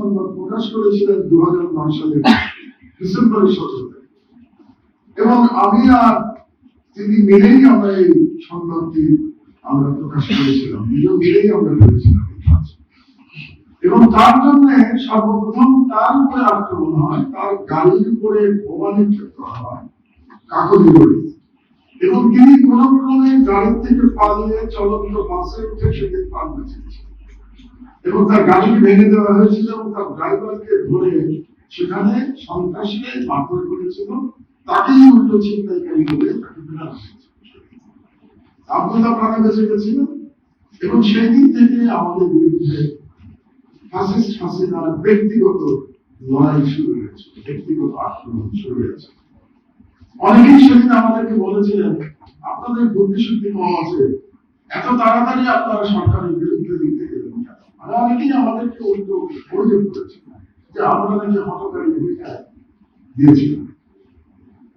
সংবাদ প্রকাশ করেছিলেন দু হাজার নয় সালের ডিসেম্বরের সতেরো এবং আমি আর তিনি মিলেই আমরা এই সংবাদটি আমরা প্রকাশ করেছিলাম দুজন মিলেই আমরা করেছিলাম এবং তার জন্য সর্বপ্রথম তার উপরে আক্রমণ হয়, তার গাড়ির উপরে বোমা নিক্ষেপ হয় কাকলি করে। এবং তিনি কোন ক্রমে গাড়ি থেকে পালিয়ে চলন্ত বাসে উঠে সেদিন পান বেঁচেছেন এবং তার গাড়ি ভেঙে দেওয়া হয়েছিল এবং তার ড্রাইভারকে ধরে সেখানে সন্ত্রাসীরা মারধর করেছিল। তাকেই উল্টো ছিনতাইকারী বলে তাকে ফেরানো আব্দুল্লাহ প্রাণে বেঁচে গেছিল এবং সেই দিন থেকে আমাদের বিরুদ্ধে ফাসিস্ট হাসিনার ব্যক্তিগত লড়াই শুরু হয়েছে, ব্যক্তিগত আক্রমণ শুরু হয়েছে। অনেকেই সেদিন আমাদেরকে বলেছিলেন, আপনাদের বুদ্ধি শুদ্ধি কম আছে, এত তাড়াতাড়ি আপনারা সরকারের বিরুদ্ধে দিতে গেলেন মানে অনেকেই আমাদেরকে উল্টো অভিযোগ করেছেন যে আমরা নাকি হতকারী ভূমিকা দিয়েছিলাম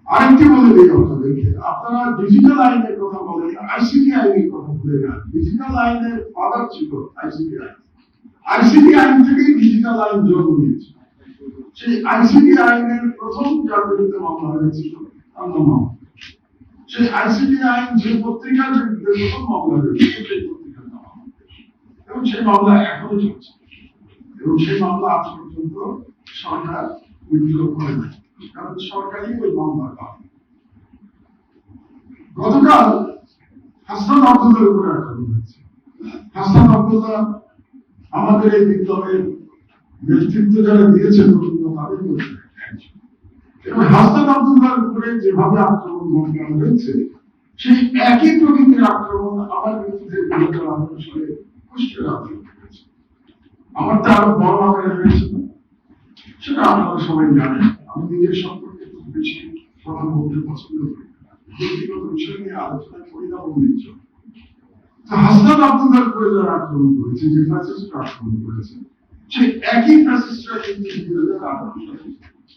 আরেকটি বলে দিই আপনাদেরকে, আপনারা ডিজিটাল আইনের কথা বলেন আইসিটি আইনের কথা ভুলে যান। ডিজিটাল আইনের ফাদার ছিল আইসিটি আইন। আইসিটি আইন থেকেই ডিজিটাল আইন জন্ম নিয়েছে। সেই আইসিটি আইনের প্রথম যার বিরুদ্ধে মামলা হয়েছিল তার নাম সেই আইসিটি আইন যে পত্রিকার বিরুদ্ধে প্রথম মামলা হয়েছিল, সেই। এবং সেই মামলা এখনও চলছে। এবং সেই মামলা আজ পর্যন্ত সরকার করে কারণ সরকারই ওই মামলা পাবে গতকাল হাসনাত আব্দুল্লার উপরে আক্রমণ হয়েছে। আব্দুল্লাহ আমাদের এই বিপ্লবের নেতৃত্ব যারা দিয়েছেন তাদের এবং হাসনাত আব্দুল্লাহর উপরে যেভাবে আক্রমণ ঘটানো হয়েছে, সেই একই প্রকৃতির আক্রমণ আমার বিরুদ্ধে গড়ে তোলা সালে কুষ্টিয়ার আক্রমণ আমার তো আরও বড় আকারে হয়েছিল সেটা আপনারা সবাই জানেন। আমি নিজের সম্পর্কে খুব বেশি কথা বলতে পছন্দ করি ব্যক্তিগত বিষয় নিয়ে আলোচনা করি না। তো হাসনাত আব্দুল্লাহর উপরে যারা আক্রমণ করেছে, যে ফ্যাসিস্টরা আক্রমণ করেছে, সেই একই ফ্যাসিস্টরা কিন্তু দুই হাজার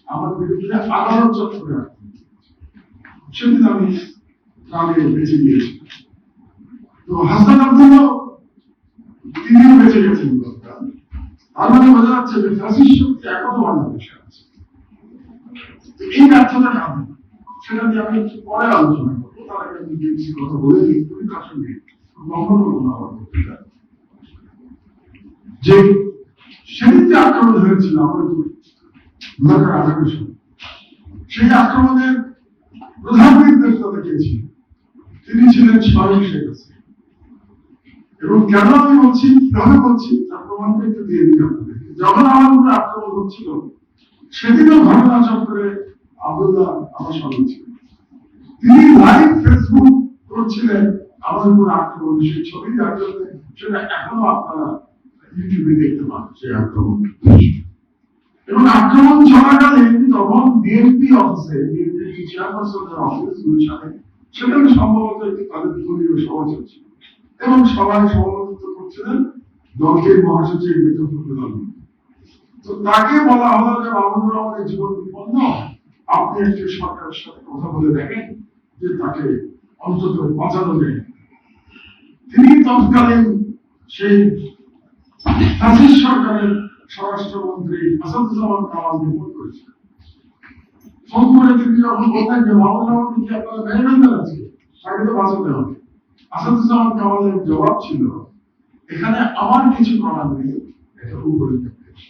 আমার বিরুদ্ধে আদালত চত্বরে আক্রমণ সেদিন আমি প্রাণে বেঁচে গিয়েছি তো হাসনাত আব্দুল্লাহ তিনিও বেঁচে গেছেন যাচ্ছে যে ফ্যাসিস্ট শক্তি বাংলাদেশে আছে। এই ব্যর্থতা সেটা নিয়ে আমি একটু পরে আলোচনা করব, তার আগে আমি কথা বলে আমার যে সেদিন যে আক্রমণ হয়েছিল হাজার সেই আক্রমণের প্রধান কে তিনি ছিলেন স্বয়ং শেখ এবং কেন আমি বলছি? কীভাবে বলছি? তার প্রমাণটা একটু দিয়ে দিই আপনাদেরকে যখন আমার উপরে আক্রমণ হচ্ছিল, সেদিনও ঘটনা চক্রে আবদুল্লাহ আমার সঙ্গে ছিলেন। তিনি লাইভ ফেসবুক করছিলেন আমার উপর আক্রমণ। সেই ছবি আসলে সেটা এখনও আপনারা ইউটিউবে দেখতে পান সেই আক্রমণ। এবং আক্রমণ চলাকালীন তখন বিএনপি অফিসে বিএনপি চেয়ারপারসনের অফিস গুলশানে সেখানে সম্ভবত একটি তাদের দলীয় সভা চলছিল এবং সবাই সভাপতিত্ব করছিলেন দলটির মহাসচিব মিত্র আলম তো তাকে বলা হলো যে মাহমুদুর রহমানের জীবন বিপন্ন আপনি একটি সরকারের সাথে কথা বলে দেখেন যে তাকে অন্তত বাঁচানো যায়। তিনি তৎকালীন সেই ফ্যাসিস্ট সরকারের স্বরাষ্ট্রমন্ত্রী আসাদুজ্জামান কামালকে ফোন করেছিলেন ফোন করে তিনি যখন বললেন যে মাহমুদুর রহমান কি আপনারা নেবেন আছে তাকে তো বাঁচাতে হবে। কামালের জবাব ছিল, এখানে আমার কিছু করার নেই, এটা উপরে নির্দেশ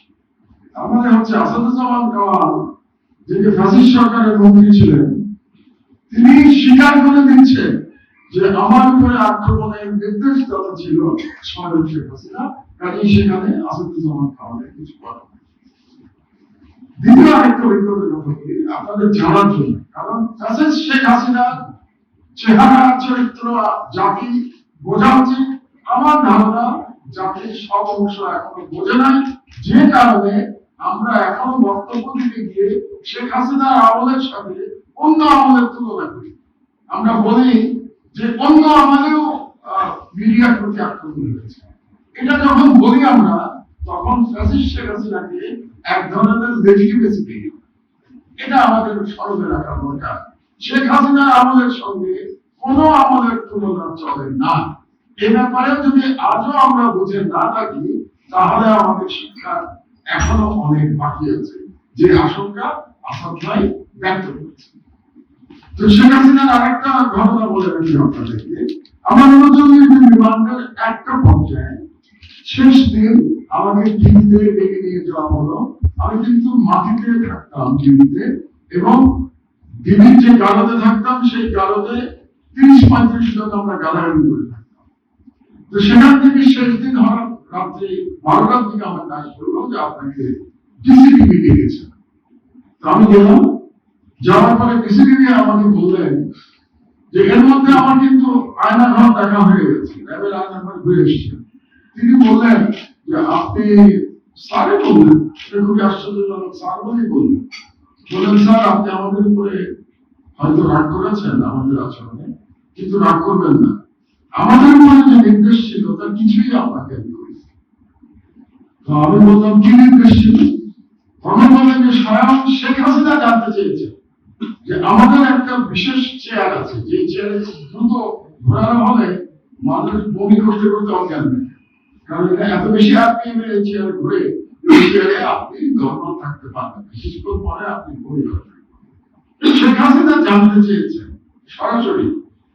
তার মানে হচ্ছে কামাল, যিনি সরকারের মন্ত্রী ছিলেন, তিনি স্বীকার করে যে আমার উপরে আক্রমণের নির্দেশদাতা ছিল স্বয়ং শেখ হাসিনা সেখানে কামালের কিছু করার দ্বিতীয় আরেকটা আপনাদের জানার জন্য, কারণ শেখ হাসিনার চেহারা, চরিত্র, জাতি বোঝা উচিত আমার ধারণা জাতির সব অংশ এখনও বোঝে নাই। যে কারণে আমরা এখনও বক্তব্য দিতে গিয়ে শেখ হাসিনার আমলের সাথে অন্য আমলের তুলনা করি। আমরা বলি যে অন্য আমলেও মিডিয়ার প্রতি আক্রমণ হয়েছে এটা যখন বলি আমরা, তখন ফ্যাসিস্ট শেখ হাসিনাকে এক ধরনের লেজিটিমেসি দিই। এটা আমাদের স্মরণে রাখা দরকার। শেখ হাসিনার সঙ্গে কোন আমলের তুলনা চলে না। এ ব্যাপারে যদি আজও আমরা বুঝে না থাকি, তাহলে আমাদের শিক্ষার এখনও অনেক বাকি আছে। যে আশঙ্কা আসাদ ব্যক্ত করেছে তো শেখ হাসিনার আরেকটা ঘটনা বলে রাখি আপনাদেরকে। আমার দিন রিমান্ডের একটা পর্যায়ে শেষ দিন আমাকে টিভিতে ডেকে নিয়ে যাওয়া হলো, আমি কিন্তু মাটিতে থাকতাম টিভিতে এবং টিভির যে গালতে থাকতাম, সেই গালতে তিরিশ, পঁয়ত্রিশ জন আমরা গালাগালি করে থাকতাম। তো সেখান থেকে শেষ দিন হঠাৎ রাত্রি বারোটার দিকে আমার কাজ করল যে আপনাকে ডিসিটিভি ডেকেছে আমি গেলাম, যাওয়ার পরে ডিসিটিভি আমাকে বললেন যে এর মধ্যে আমার কিন্তু আয়না ঘর দেখা হয়ে গেছে র্যাবের আয়না ঘর ঘুরে এসছে। তিনি বললেন যে আপনি স্যারে বললেন, এটা খুবই আশ্চর্যজনক স্যার বলেই বললেন। বললেন স্যার, আপনি আমাদের উপরে হয়তো রাগ করেছেন আমাদের আচরণে, কিন্তু রাগ করবেন না। আমাদের উপরে যে নির্দেশ ছিল তার কিছুই আপনাকে আমি তো আমি বললাম, কি নির্দেশ ছিল স্বয়ং শেখ হাসিনা জানতে চেয়েছে যে আমাদের একটা বিশেষ চেয়ার আছে যে চেয়ারে দ্রুত ঘোরানো হলে মানুষ বমি করতে করতে অজ্ঞান থাকে কারণ এত বেশি আপনি এই চেয়ারে ঘুরে থাকতে পারবেন। কিছুক্ষণ পরে আপনি বমি শেখ হাসিনা জানতে চেয়েছেন সরাসরি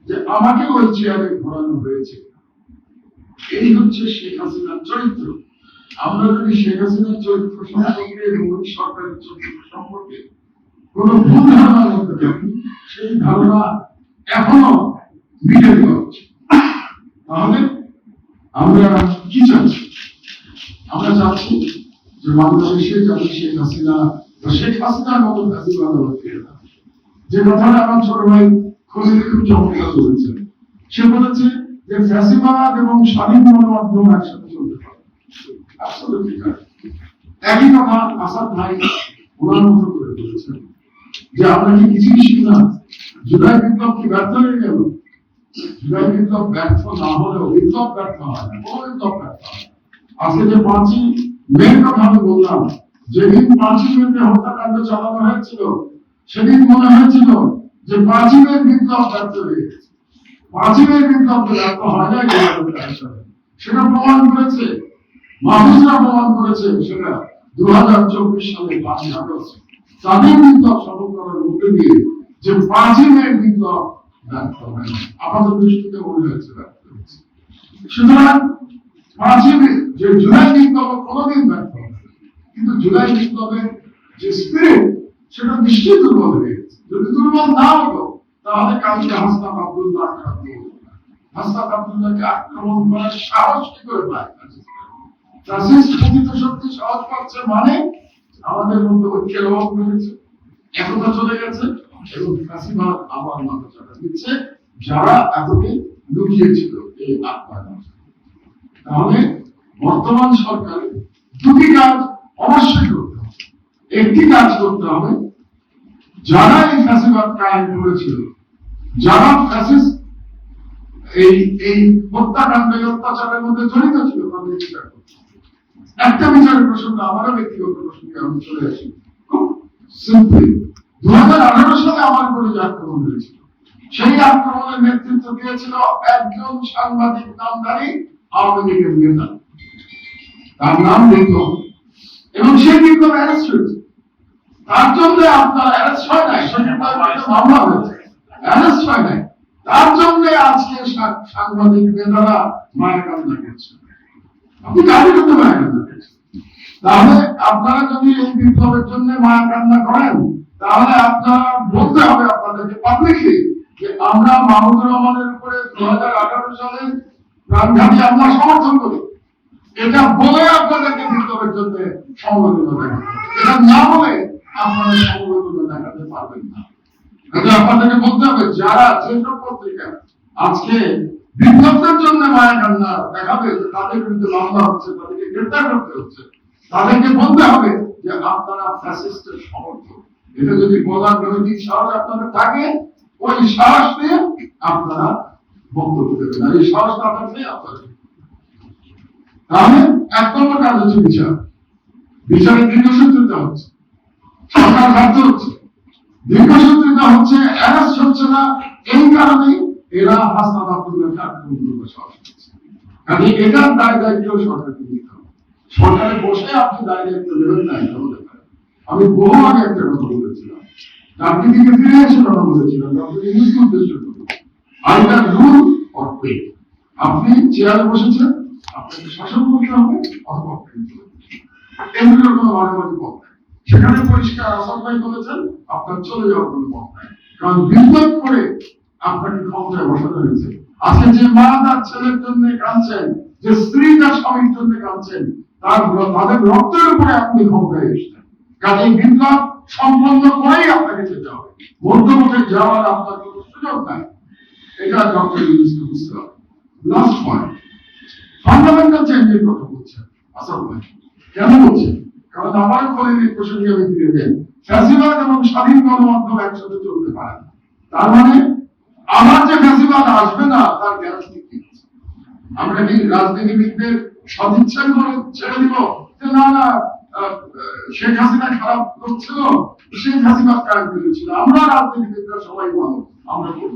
যে আমাকে ওই চেয়ারে ঘোরানো হয়েছে এই হচ্ছে শেখ হাসিনার চরিত্র আমরা যদি শেখ হাসিনার চরিত্র সম্পর্কে ওই সরকারের চরিত্র সম্পর্কে কোন ভুল ধারণা করতে পারি সেই ধারণা এখনও মিটে দেওয়া তাহলে আমরা কি চাচ্ছি আমরা চাচ্ছি যে বাংলাদেশে যাতে শেখ হাসিনা শেখ হাসিনার মতো ফ্যাসিবাদ না। যে কথাটা আমার ছোট ভাই খলিল খুব চমৎকার বলেছেন সে বলেছে যে ফ্যাসিবাদ এবং স্বাধীন গণমাধ্যম একসাথে চলতে পারে। একই কথা আসাদ ভাই ওনার মতো করে বলেছেন যে আমরা কি কিছুই শিখি না? জুলাই বিপ্লব কি ব্যর্থ হয়ে গেল? জুলাই বিপ্লব ব্যর্থ না হলেও বিপ্লব ব্যর্থ হয় না। কোনো বিপ্লব ব্যর্থ হয়। আজকে যে পাঁচই আমি বললাম, যেদিন পাঁচই হত্যাকাণ্ড চালানো হয়েছিল, সেদিন মনে হয়েছিল যে পাঁচই বিপ্লব ব্যর্থ হয়ে গেছে। বিপ্লব সেটা প্রমাণ করেছে, মানুষরা প্রমাণ করেছে, সেটা দু হাজার চব্বিশ সালে পাঁচই আগস্ট তাদের বিপ্লব সফল করার মধ্যে দিয়ে যে পাঁচই বিপ্লব ব্যর্থ হয়। আমাদের দৃষ্টিতে মনে হয়েছে। সুতরাং যে জুলাই কোনোদিন ব্যর্থ কিন্তু জুলাই বিপ্লবের যে স্পিরিট সেটা নিশ্চয়ই দুর্বল হয়ে গেছে। যদি দুর্বল না হতো, তাহলে কালকে আব্দুল্লাহ আব্দুল্লাহকে আক্রমণ করার সাহস কি করে পায়? সাহস পাচ্ছে মানে আমাদের মধ্যে ঐক্যের অভাব রয়েছে চলে গেছে, এবং ফ্যাসিবাদ আবার মাথা দিচ্ছে, যারা এতদিন লুকিয়েছিল এই আত্মায় তাহলে বর্তমান সরকারের দুটি কাজ অবশ্যই করতে হবে একটি কাজ করতে হবে, যারা এই ফ্যাসিবাদ কায়েম করেছিল, যারা ফ্যাসিস্ট এই এই হত্যাকাণ্ড অত্যাচারের মধ্যে জড়িত ছিল, তাদের বিচার করতে। একটা বিচারের প্রসঙ্গ আমারও ব্যক্তিগত প্রসঙ্গে আমি চলে আসি খুব সিম্পলি দু হাজার আঠারো সালে আমার উপরে যে আক্রমণ হয়েছিল, সেই আক্রমণের নেতৃত্ব দিয়েছিল একজন সাংবাদিক, নামধারী তার নাম এবং বিক্রম অ্যারেস্ট হয়েছে তার জন্য আপনার অ্যারেস্ট হয় নাই। মামলা হয়েছে। অ্যারেস্ট হয় নাই। তার জন্য আজকে সাংবাদিক নেতারা মায়ের কান্না করছে। আপনি কার বিরুদ্ধে মায়ের কান্না তাহলে আপনারা যদি এই বিপ্লবের জন্য মায়া কান্না করেন, তাহলে আপনারা বলতে হবে আপনাদেরকে পাবলিকলি যে আমরা মাহমুদুর রহমানের উপরে দু হাজার আঠারো সালে প্রাণঘাতী আমরা সমর্থন করি। এটা বলে আপনাদেরকে বিপ্লবের জন্য সমবেদনা দেখাতে এটা না বলে আপনারা সমবেদনা দেখাতে পারবেন না। এটা আপনাদেরকে বলতে হবে, যারা যেসব পত্রিকা আজকে বিপ্লবের জন্য মায়া কান্না দেখাবে, তাদের বিরুদ্ধে মামলা হচ্ছে, তাদেরকে গ্রেফতার করতে হচ্ছে, তাদেরকে বলতে হবে যে আপনারা ফ্যাসিস্টের সমর্থক। এটা যদি বলার নৈতিক সাহস আপনাদের থাকে, ওই সাহস নিয়ে আপনারা এটার দায় দায়িত্ব সরকারকে সরকারে বসে আপনি দায়িত্ব হতে পারে আমি বহু আগে একটা কথা বলেছিলাম রাজনীতিকে ফিরে এসে কথা বলেছিলাম রুল অর পে আপনি চেয়ারে বসেছেন, আপনাকে শাসন করতে হবে অথবা মাঝামাঝি পথ সেখানে পরিষ্কার আপনার চলে যাওয়ার কোনো পথ নাই। কারণ করে আপনাকে ক্ষমতায় বসানো হয়েছে। আজকে যে মা তার ছেলের জন্য কাঁদছেন, যে স্ত্রী তার স্বামীর জন্য কাঁদছেন, তার তাদের রক্তের উপরে আপনি ক্ষমতায় এসেছেন। কাজে বিপ্লব সম্পন্ন করেই আপনাকে যেতে হবে। মধ্যপথে যাওয়ার আপনার কোনো সুযোগ নাই। এটা ডক্টর ইউনুসকে বুঝতে হবে লাস্ট পয়েন্ট ফান্ডামেন্টাল চেঞ্জের কথা বলছেন আসাদ ভাই, কেন বলছেন কারণ আমার খোলের এই প্রসঙ্গে আমি ফিরে যাই। ফ্যাসিবাদ এবং স্বাধীন গণমাধ্যম একসাথে চলতে পারে তার মানে আমার যে ফ্যাসিবাদ আসবে না, তার গ্যারান্টি কি আমরা কি রাজনীতিবিদদের সদিচ্ছার করে ছেড়ে দিব? যে না না শেখ হাসিনা খারাপ লোক ছিল শেখ হাসিনা কাজ করেছিল। আমরা রাজনীতিবিদরা সবাই ভালো আমরা করব।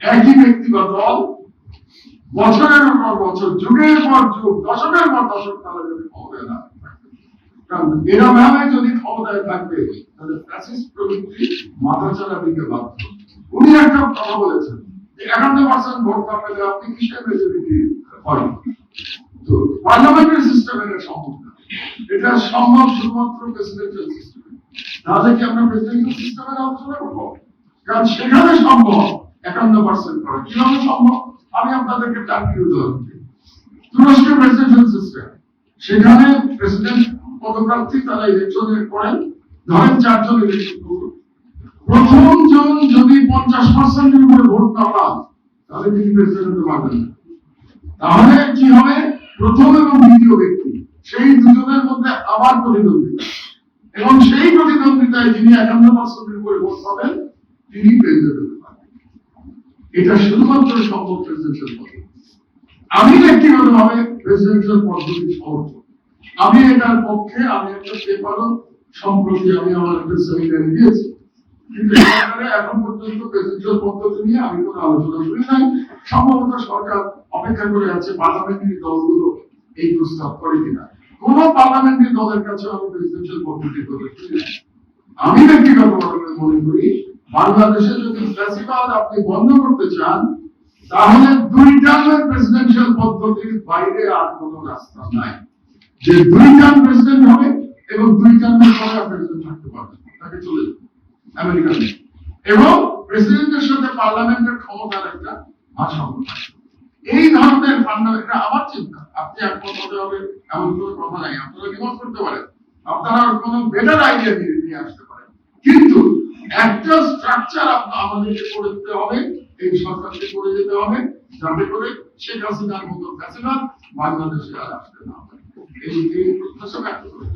একই ব্যক্তি বা দল, বছরের পর বছর, যুগের পর যুগ, দশকের পর দশক তারা যদি ক্ষমতায় না যদি ক্ষমতায় থাকবে, তাহলে মাথা দিকে উনি একটা কথা বলেছেন যে একান্ন পার্সেন্ট ভোট না পেলে আপনি হয় তো সিস্টেম এটা সম্ভব না। এটা সম্ভব শুধুমাত্র সিস্টেম তাহলে কি আমরা প্রেসিডেন্সিয়াল সিস্টেমের আলোচনা করব? কারণ সেখানে সম্ভব একান্ন পার্সেন্ট কীভাবে সম্ভব? আমি আপনাদেরকে চারটি উদাহরণ তুরস্কের প্রেসিডেন্সিয়াল সিস্টেম সেখানে প্রেসিডেন্ট পদপ্রার্থী তারা ইলেকশন করেন ধরেন চারজন ইলেকশন করল। প্রথম জন যদি পঞ্চাশ পার্সেন্টের উপরে ভোট না পান, তাহলে তিনি প্রেসিডেন্ট হতে না। তাহলে কি হবে? প্রথম এবং দ্বিতীয় ব্যক্তি। সেই দুজনের মধ্যে আবার প্রতিদ্বন্দ্বিতা। এবং সেই প্রতিদ্বন্দ্বিতায় যিনি একান্ন পার্সেন্টের উপরে ভোট পাবেন, তিনি প্রেসিডেন্ট হতে এটা শুধুমাত্র সম্ভব প্রেসিডেন্সিয়াল পদ্ধতি আমি ব্যক্তিগতভাবে প্রেসিডেন্সিয়াল পদ্ধতি আমি এটার পক্ষে, আমি একটা পেপারও সম্প্রতি আমি আমার একটা সেমিনারে দিয়েছি। কিন্তু ব্যাপারে এখন পর্যন্ত প্রেসিডেন্সিয়াল পদ্ধতি নিয়ে আমি কোনো আলোচনা নাই। সম্ভবত সরকার অপেক্ষা করে আছে পার্লামেন্টারি দলগুলো এই প্রস্তাব করে কিনা। কোন পার্লামেন্টারি দলের কাছে আমি প্রেসিডেন্সিয়াল আমি মনে করি বাংলাদেশে যদি ফ্যাসিবাদ আপনি বন্ধ করতে চান, তাহলে দুই টার্মের প্রেসিডেন্সিয়াল পদ্ধতির বাইরে আর কোনো রাস্তা নাই। যে দুই টার্ম প্রেসিডেন্ট হবে এবং দুই টার্মের পরে প্রেসিডেন্ট থাকতে পারবেন তাকে চলে যাবে আমেরিকান এবং প্রেসিডেন্টের সাথে পার্লামেন্টের ক্ষমতার একটা ভারসাম্য। এই ধরনের ফান্ডা এটা আমার চিন্তা। আপনি একমত হতে হবে, এমন কোনো কথা নাই। আপনারা বিমত করতে পারেন। আপনারা কোনো বেটার আইডিয়া নিয়ে আসতে পারেন। কিন্তু একটা স্ট্রাকচার আমাদেরকে করে দিতে হবে, এই সরকারকে করে যেতে হবে, যাতে করে শেখ হাসিনার মতো ফ্যাসিবাদ বাংলাদেশে আর আসতে না এই এই প্রত্যাশা ব্যক্ত করে